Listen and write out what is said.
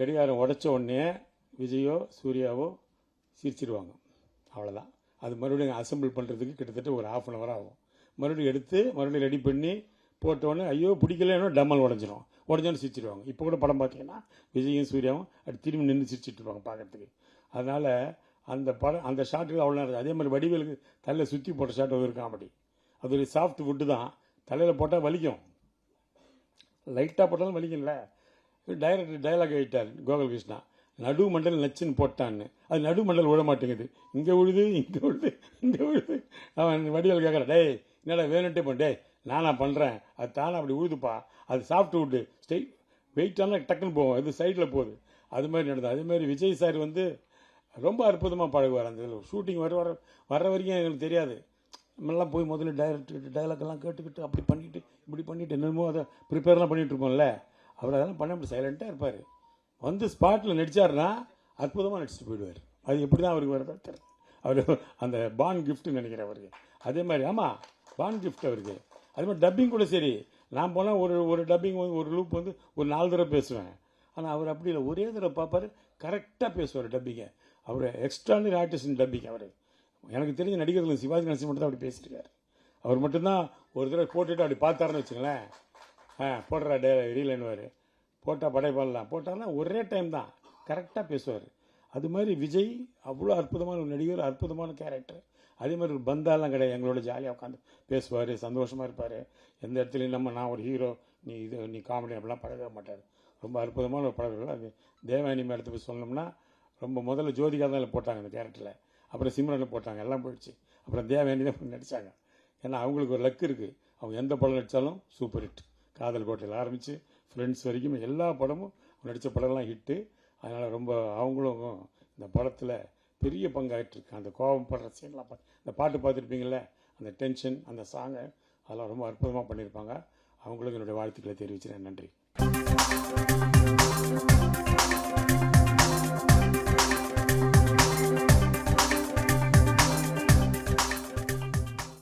கடிகாரம் உடைச்ச உடனே விஜயோ சூர்யாவோ சிரிச்சிடுவாங்க அவ்வளோதான் அது மறுபடியும் அசெம்பிள் பண்ணுறதுக்கு கிட்டத்தட்ட ஒரு ஆஃப் அன் ஹவர் ஆகும். மறுபடியும் எடுத்து மறுபடியும் ரெடி பண்ணி போட்ட உடனே ஐயோ பிடிக்கலன்னா டம்மல் உடஞ்சிரும். உடஞ்சோன்னு சிரிச்சிருவாங்க. இப்போ கூட படம் பார்த்தீங்கன்னா விஜயும் சூர்யாவும் அப்படி திரும்பி நின்று சிரிச்சிட்டு இருப்பாங்க பார்க்கறதுக்கு அதனால் அந்த படம் அந்த ஷாட்டுக்கு அவ்வளோ நேரம். அதே மாதிரி வடிவேலுக்கு தலையில் சுற்றி போட்ட ஷாட் ஒரு காமெடி அது ஒரு சாஃப்ட் ஃபுட்டு தான். தலையில் போட்டால் வலிக்கும். லைட்டாக போட்டாலும் வலிக்கும்ல. டைரக்டர் டைலாக் ஆகிட்டார் கோகுல் கிருஷ்ணா நடு மண்டல் நச்சுன்னு போட்டான்னு. அது நடு மண்டல் விழ மாட்டேங்குது. இங்கே விழுது இங்கே விழுது இங்கே விழுது. அவன் வடிவல் கேட்குறான் டேய் என்னடா வேணுன்ட்டே பண்ண டேய் நானா பண்ணுறேன் அது தானே அப்படி உழுதுப்பா அது சாஃப்ட் வுட்டு ஸ்டெய் வெயிட்டான டக்குன்னு போகும். இது சைடில் போகுது. அது மாதிரி நடந்தது. அதுமாரி விஜய் சார் வந்து ரொம்ப அற்புதமாக பழகுவார் அந்த இதில். ஷூட்டிங் வர வர வர்ற வரைக்கும் எங்களுக்கு தெரியாது. நம்மளாம் போய் முதல்ல டைரக்டர் டைலாக்லாம் கேட்டுக்கிட்டு அப்படி பண்ணிவிட்டு இப்படி பண்ணிவிட்டு என்னமோ அதை ப்ரிப்பேர்லாம் பண்ணிட்டு இருப்போம்ல. அவர் அதெல்லாம் பண்ண முடியும் சைலண்ட்டாக இருப்பார். வந்து ஸ்பாட்டில் நடிச்சாருன்னா அற்புதமாக நடிச்சுட்டு போயிடுவார். அது எப்படி தான் அவருக்கு வரதா தெரியல. அவர் அந்த பான் கிஃப்ட்டுன்னு நினைக்கிறேன் அவருக்கு. அதே மாதிரி ஆமாம் பான் கிஃப்ட் அவருக்கு. அதே மாதிரி டப்பிங் கூட சரி. நான் போனால் ஒரு ஒரு டப்பிங் வந்து ஒரு லூப் வந்து ஒரு நாலு தடவை பேசுவேன். ஆனால் அவர் அப்படி இல்லை. ஒரே தடவை பார்ப்பார் கரெக்டாக பேசுவார் டப்பிங்கை அவர் எக்ஸ்ட்ரானரி ஆர்டிஸ்ட் டப்பிங் அவர். எனக்கு தெரிஞ்ச நடிகர்கள் சிவாஜி கணேசன் மட்டும் தான் அப்படி பேசியிருக்காரு அவர் மட்டும்தான் ஒரு தடவை போட்டுட்டு அப்படி பார்த்தாருன்னு வச்சுங்களேன். ஆ போடுறா டே ரீலைன்வார் போட்டால் படைப்பாடலாம் போட்டார்னா ஒரே டைம் தான். கரெக்டாக பேசுவார். அது மாதிரி விஜய் அவ்வளோ அற்புதமான ஒரு நடிகர் அற்புதமான கேரக்டர் அதே மாதிரி ஒரு பந்தாலாம் கிடையாது. எங்களோட ஜாலியாக உட்காந்து பேசுவார் சந்தோஷமாக இருப்பார். எந்த இடத்துலையும் நம்ம நான் ஒரு ஹீரோ நீ இது நீ காமெடி அப்படிலாம் பழக மாட்டார். ரொம்ப அற்புதமான ஒரு பழக்கம் அது தேவானி மேடத்தை போய் சொன்னோம்னா ரொம்ப முதல்ல ஜோதிகா தான் போட்டாங்க அந்த கேரக்டரில் அப்புறம் சிம்ரனில் போட்டாங்க. எல்லாம் போயிடுச்சு. அப்புறம் தேவானி தான் நடித்தாங்க ஏன்னா அவங்களுக்கு ஒரு லக் இருக்குது அவங்க எந்த படம் நடித்தாலும் சூப்பர் ஹிட் காதல் கோட்டையில் ஆரம்பித்து ஃப்ரெண்ட்ஸ் வரைக்கும் எல்லா படமும் நடித்த படம்லாம் ஹிட்டு அதனால் ரொம்ப அவங்களும் இந்த படத்தில் பெரிய பங்காயிட்டிருக்கு அந்த கோபம் படுற சீன்லாம் பார்த்து இந்த பாட்டு பார்த்துருப்பீங்கள்ல அந்த டென்ஷன் அந்த சாங்கை அதெல்லாம் ரொம்ப அற்புதமாக பண்ணியிருப்பாங்க அவங்களுக்கு என்னுடைய வாழ்த்துக்களை தெரிவிச்சுறேன் நன்றி.